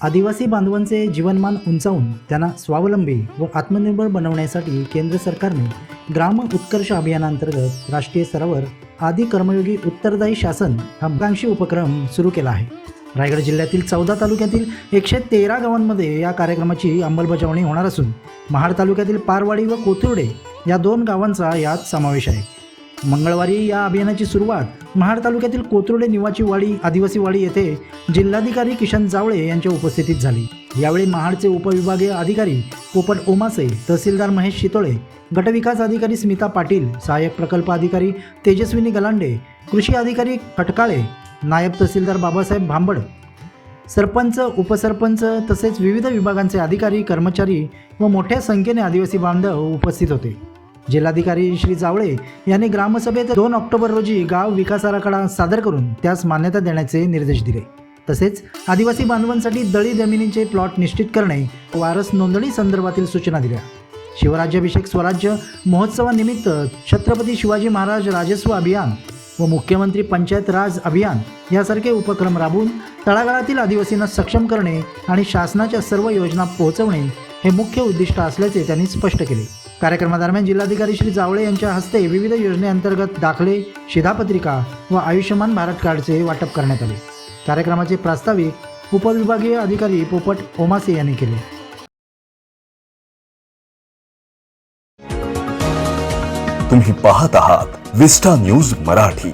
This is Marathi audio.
आदिवासी बांधवांचे जीवनमान उंचावून त्यांना स्वावलंबी व आत्मनिर्भर बनवण्यासाठी केंद्र सरकारने ग्राम उत्कर्ष अभियानांतर्गत राष्ट्रीय स्तरावर आदी कर्मयोगी उत्तरदायी शासन हा महत्त्वाकांक्षी उपक्रम सुरू केला आहे. रायगड जिल्ह्यातील चौदा तालुक्यातील एकशे तेरा गावांमध्ये या कार्यक्रमाची अंमलबजावणी होणार असून महाड तालुक्यातील पारवाडी व कोथुर्डे या दोन गावांचा यात समावेश आहे. मंगळवारी या अभियानाची सुरुवात महाड तालुक्यातील कोथरुडे निवाची वाडी आदिवासी वाडी येथे जिल्हाधिकारी किशन जावळे यांच्या उपस्थितीत झाली. यावेळी महाडचे उपविभागीय अधिकारी पोपट ओमासे तहसीलदार महेश शितोळे गटविकास अधिकारी स्मिता पाटील सहाय्यक प्रकल्प अधिकारी तेजस्विनी गलांडे कृषी अधिकारी खटकाळे नायब तहसीलदार बाबासाहेब भांबड सरपंच उपसरपंच तसेच विविध विभागांचे अधिकारी कर्मचारी व मोठ्या संख्येने आदिवासी बांधव उपस्थित होते. जिल्हाधिकारी श्री जावळे यांनी ग्रामसभेत दोन ऑक्टोबर रोजी गाव विकास आराखडा सादर करून त्यास मान्यता देण्याचे निर्देश दिले. तसेच आदिवासी बांधवांसाठी दळी जमिनींचे प्लॉट निश्चित करणे वारस नोंदणी संदर्भातील सूचना दिल्या. शिवराज्याभिषेक स्वराज्य महोत्सवानिमित्त छत्रपती शिवाजी महाराज राजस्व अभियान व मुख्यमंत्री पंचायत राज अभियान यासारखे उपक्रम राबवून तळागाळातील आदिवासींना सक्षम करणे आणि शासनाच्या सर्व योजना पोहोचवणे हे मुख्य उद्दिष्ट असल्याचे त्यांनी स्पष्ट केले. कार्यक्रमादरम्यान जिल्हाधिकारी श्री जावळे यांच्या हस्ते विविध योजनेअंतर्गत दाखले शिधापत्रिका व आयुष्यमान भारत कार्डचे वाटप करण्यात आले. कार्यक्रमाचे प्रास्ताविक उपविभागीय अधिकारी पोपट ओमासे यांनी केले. तुम्ही पाहत आहात विस्टा न्यूज मराठी.